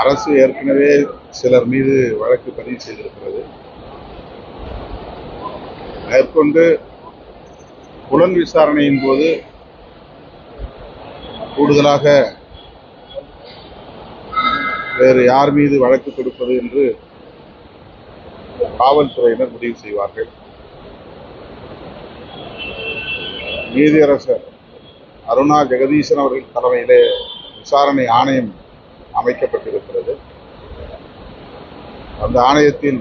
அரசு ஏற்கனவே சிலர் மீது வழக்கு பதிவு செய்திருக்கிறது. மேற்கொண்டு புலன் விசாரணையின் போது கூடுதலாக வேறு யார் மீது வழக்கு கொடுப்பது என்று காவல்துறையினர் முடிவு செய்வார்கள். நீதியரசர் அருணா ஜெகதீசன் அவர்கள் தலைமையிலே விசாரணை ஆணையம் அமைக்கப்பட்டிருக்கிறது. அந்த ஆணையத்தின்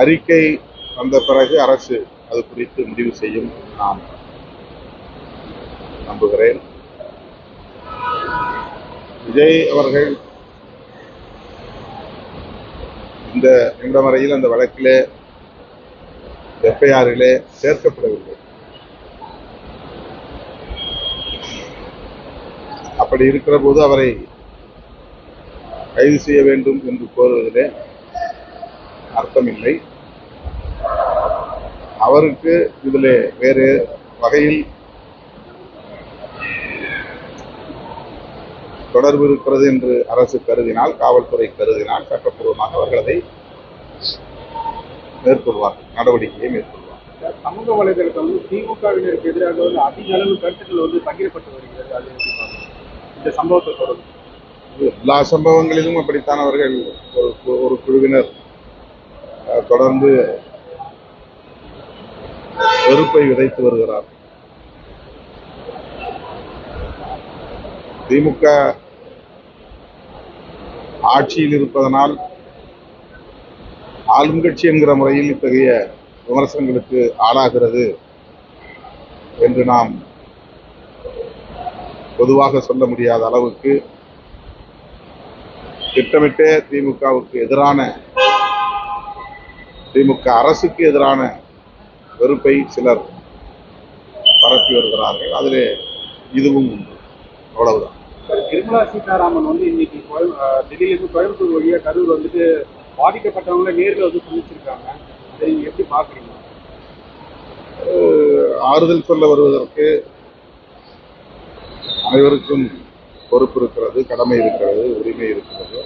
அறிக்கை வந்த பிறகு அரசு அது குறித்து முடிவு செய்யும் நான் நம்புகிறேன். விஜய் அவர்கள் இந்த நிமிடம் வரையில் அந்த வழக்கிலே எஃப்ஐஆரிலே சேர்க்கப்படவில்லை. அப்படி இருக்கிற போது அவரை கைது செய்ய வேண்டும் என்று கோருவதிலே அர்த்தமில்லை. அவருக்கு இதில் வேறு வகையில் தொடர்பு இருக்கிறது என்று அரசு கருதினால் காவல்துறை கருதினால் சட்டப்பூர்வமாக அவர்கள் அதை மேற்கொள்வார்கள் நடவடிக்கையை மேற்கொள்வார்கள். சமூக வலைதளத்தில் வந்து திமுகவினருக்கு எதிராக வந்து அதிக அளவு கருத்துக்கள் வந்து பகிரப்பட்டு வருகிறது. அது இந்த சம்பவத்தை தொடர்ந்து. எல்லா சம்பவங்களிலும் அப்படித்தான் அவர்கள் ஒரு கு- ஒரு குழுவினர். தொடர்ந்து வெறுப்பை விதைத்து வருகிறார். திமுக ஆட்சியில் இருப்பதனால் ஆளும் கட்சி என்கிற முறையில் இத்தகைய விமர்சனங்களுக்கு ஆளாகிறது என்று நாம் பொதுவாக சொல்ல முடியாத அளவுக்கு திட்டமிட்டே திமுகவுக்கு எதிரான திமுக அரசுக்கு எதிரான வெறுப்பை சிலர் பரப்பி வருகிறார்கள். அதிலே இதுவும் உண்டு. அவ்வளவுதான். நிர்மலா சீதாராமன் வந்து இன்னைக்கு டெல்லியிலிருந்து கோயம்புத்தூர் வழியா கரூர் வந்துட்டு பாதிக்கப்பட்டவங்கள நேர்ல வந்து சந்திச்சிருக்காங்க. அதை எப்படி பாக்குறீங்க அஹ் ஆறுதல் சொல்ல வருவதற்கு அனைவருக்கும் பொறுப்பு இருக்கிறது கடமை இருக்கிறது உரிமை இருக்கிறது.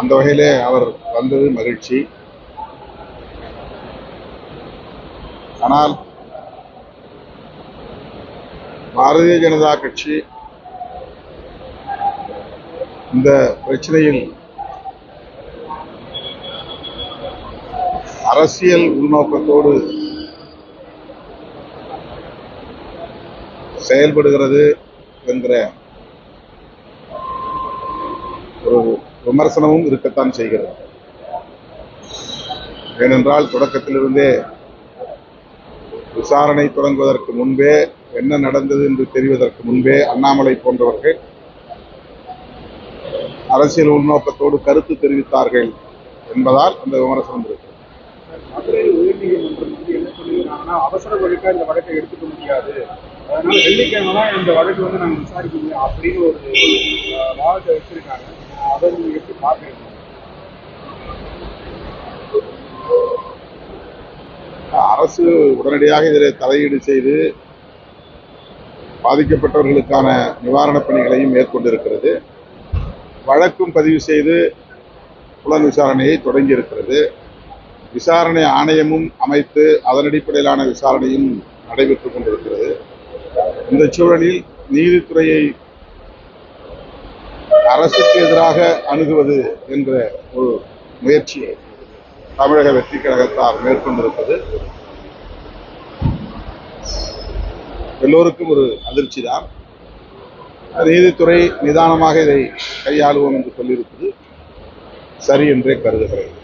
அந்த வகையிலே அவர் வந்தது மகிழ்ச்சி. ஆனால் பாரதிய ஜனதா கட்சி இந்த பிரச்சனையில் அரசியல் உள்நோக்கத்தோடு செயல்படுகிறது. என்ற ஒரு விமர்சனமும் இருக்கத்தான் செய்கிறது. ஏனென்றால் தொடக்கத்திலிருந்தே விசாரணை தொடங்குவதற்கு முன்பே என்ன நடந்தது என்று தெரிவதற்கு முன்பே அண்ணாமலை போன்றவர்கள் அரசியல் உள்நோக்கத்தோடு கருத்து தெரிவித்தார்கள் என்பதால் அந்த விமர்சனம் இருக்கு. மதுரை உயர்நீதிமன்றம் என்ன சொல்லியிருக்காங்கன்னா அவசர வழக்கா இந்த வழக்கை எடுத்துக்க முடியாது. அதனால வெள்ளிக்கிழமை தான் இந்த வழக்கு வந்து நாங்கள் விசாரிக்கணும் அப்படின்னு ஒரு வாதத்தை வச்சிருக்காங்க. அதை நீங்க எப்படி பாக்குறீங்க அரசு உடனடியாக இதில் தலையீடு செய்து பாதிக்கப்பட்டவர்களுக்கான நிவாரணப் பணிகளையும் மேற்கொண்டிருக்கிறது. வழக்கும் பதிவு செய்து புலன் விசாரணையை தொடங்கி இருக்கிறது விசாரணை ஆணையமும் அமைத்து அதன் அடிப்படையிலான விசாரணையும் நடைபெற்றுக் கொண்டிருக்கிறது. இந்த சூழலில் நீதித்துறையை அரசுக்கு எதிராக அணுகுவது என்ற ஒரு முயற்சியை தமிழக வெற்றி கழகத்தார் மேற்கொண்டிருப்பது எல்லோருக்கும் ஒரு அதிர்ச்சி தான் நீதித்துறை நிதானமாக இதை கையாளுவோம் என்று சொல்லியிருப்பது சரி என்றே கருதுகிறேன்.